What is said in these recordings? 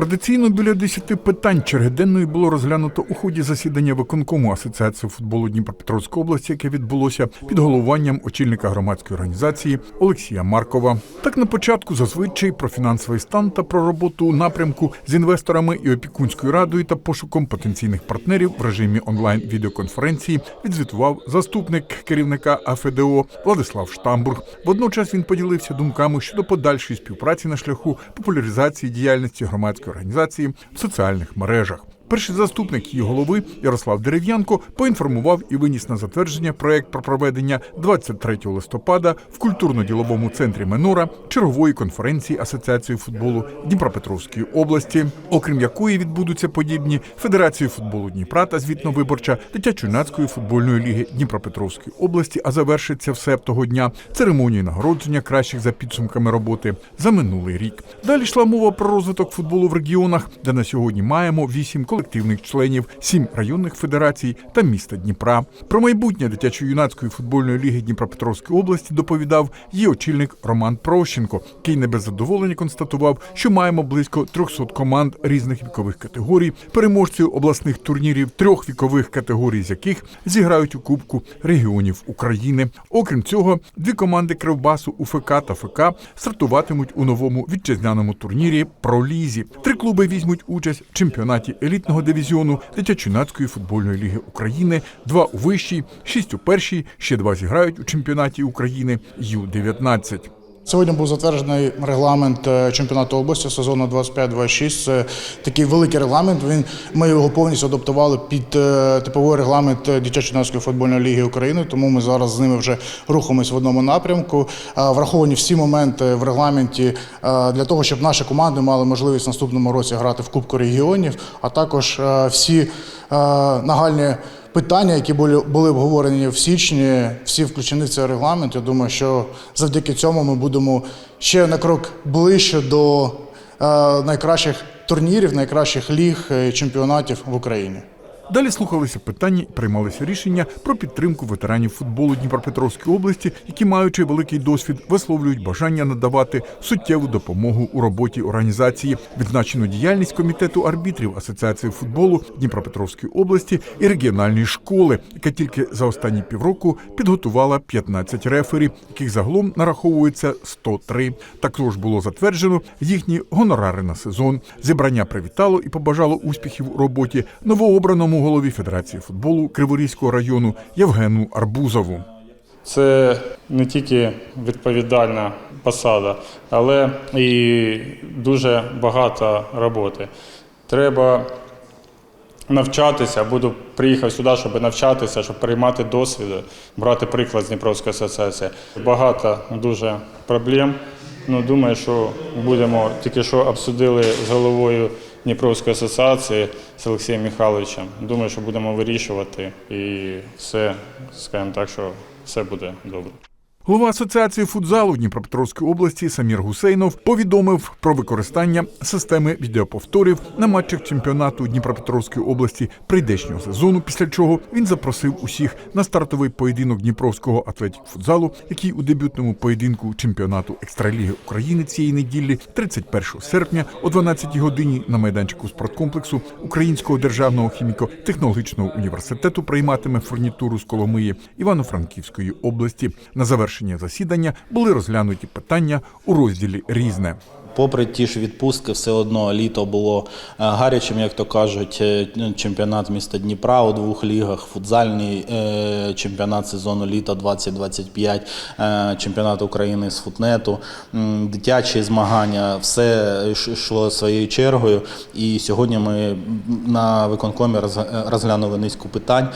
Традиційно біля 10 питань чергиденної було розглянуто у ході засідання виконкому Асоціації футболу Дніпропетровської області, яке відбулося під головуванням очільника громадської організації Олексія Маркова. Так на початку зазвичай про фінансовий стан та про роботу у напрямку з інвесторами і опікунською радою та пошуком потенційних партнерів в режимі онлайн відеоконференції відзвітував заступник керівника АФДО Владислав Штамбург. Водночас він поділився думками щодо подальшої співпраці на шляху популяризації діяльності громадської організації в соціальних мережах. Перший заступник її голови Ярослав Дерев'янко поінформував і виніс на затвердження проект про проведення 23 листопада в культурно-діловому центрі Менора чергової конференції Асоціації футболу Дніпропетровської області, окрім якої відбудуться подібні Федерації футболу Дніпра та звітно-виборча дитячо-юнацької футбольної ліги Дніпропетровської області, а завершиться все того дня церемонії нагородження кращих за підсумками роботи за минулий рік. Далі йшла мова про розвиток футболу в регіонах, де на сьогодні маємо вісім колективних членів, сім районних федерацій та міста Дніпра. Про майбутнє дитячо-юнацької футбольної ліги Дніпропетровської області доповідав її очільник Роман Прощенко, який не без задоволення констатував, що маємо близько 300 команд різних вікових категорій, переможців обласних турнірів трьох вікових категорій, з яких зіграють у Кубку регіонів України. Окрім цього, дві команди Кривбасу УФК та ФК стартуватимуть у новому вітчизняному турнірі Пролізі. Три клуби візьмуть участь в чемпіонаті елітного дивізіону дитячо-юнацької футбольної ліги України. Два у вищій, шість у першій, ще два зіграють у чемпіонаті України Ю-19. Сьогодні був затверджений регламент е, чемпіонату області сезону 25-26. Це такий великий регламент. Він ми його повністю адаптували під е, типовий регламент дитячо-юнацької футбольної ліги України. Тому ми зараз з ними вже рухаємось в одному напрямку. Е, Враховані всі моменти в регламенті для того, щоб наші команди мали можливість в наступному році грати в Кубку регіонів, а також всі нагальні. Питання, які були були обговорені в січні, всі включені в цей регламент. Я думаю, що завдяки цьому ми будемо ще на крок ближче до е, найкращих турнірів, найкращих ліг е, чемпіонатів в Україні. Далі слухалися питання і приймалися рішення про підтримку ветеранів футболу Дніпропетровської області, які, маючи великий досвід, висловлюють бажання надавати суттєву допомогу у роботі організації, відзначену діяльність комітету арбітрів Асоціації футболу Дніпропетровської області і регіональної школи, яка тільки за останні півроку підготувала 15 рефері, яких загалом нараховується 103. Також було затверджено їхні гонорари на сезон. Зібрання привітало і побажало успіхів у роботі новообраному голові Федерації футболу Криворізького району Євгену Арбузову. Це не тільки відповідальна посада, але і дуже багато роботи. Треба навчатися, буду приїхав сюди, щоб навчатися, щоб приймати досвід, брати приклад з Дніпровської асоціації. Багато дуже проблем. Ну, думаю, що будемо тільки що обсудили з головою Дніпровської асоціації з Олексієм Михайловичем. Думаю, що будемо вирішувати і все, скажімо так, що все буде добре. Голова Асоціації футзалу Дніпропетровської області Самір Гусейнов повідомив про використання системи відеоповторів на матчах чемпіонату Дніпропетровської області прийдешнього сезону. Після чого він запросив усіх на стартовий поєдинок Дніпровського атлетік футзалу, який у дебютному поєдинку чемпіонату екстраліги України цієї неділі, 31 серпня о 12 годині на майданчику спорткомплексу Українського державного хіміко-технологічного університету прийматиме фурнітуру з Коломиї Івано-Франківської області. На завершення засідання були розглянуті питання у розділі Різне. Попри ті ж відпустки, все одно літо було е, гарячим, як то кажуть, е, чемпіонат міста Дніпра у двох лігах, футзальний е, чемпіонат сезону літа 2025, е, чемпіонат України з футнету, дитячі змагання, все йшло своєю чергою. І сьогодні ми на виконкомі розглянули низку питань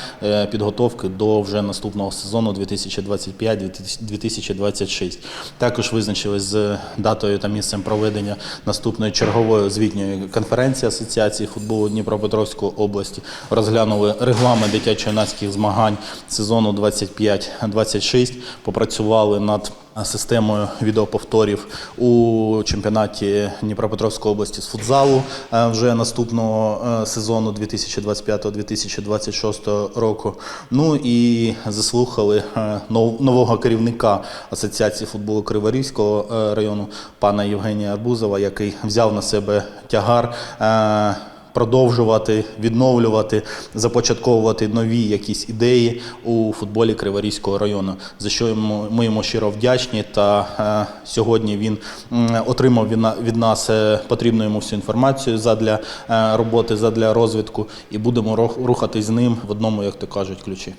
підготовки до вже наступного сезону 2025-2026. Також визначились з датою та місцем проведення наступної чергової звітньої конференції Асоціації футболу Дніпропетровської області. Розглянули регламент дитячо-юнацьких змагань сезону 25-26, попрацювали над системою відеоповторів у чемпіонаті Дніпропетровської області з футзалу е, вже наступного е, сезону 2025-2026 року. Ну і заслухали е, нового керівника Асоціації футболу Криворізького району пана Євгенія Арбузова, який взяв на себе тягар. Продовжувати відновлювати, започатковувати нові якісь ідеї у футболі Криворізького району, за що ми йому щиро вдячні. Та е, сьогодні він отримав від, нас е, потрібну йому всю інформацію задля е, роботи, задля розвитку, і будемо рухатись з ним в одному, як то кажуть, ключі.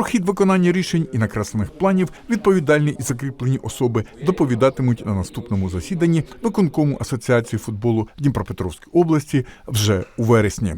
Про хід виконання рішень і накреслених планів відповідальні і закріплені особи доповідатимуть на наступному засіданні виконкому Асоціації футболу Дніпропетровської області вже у вересні.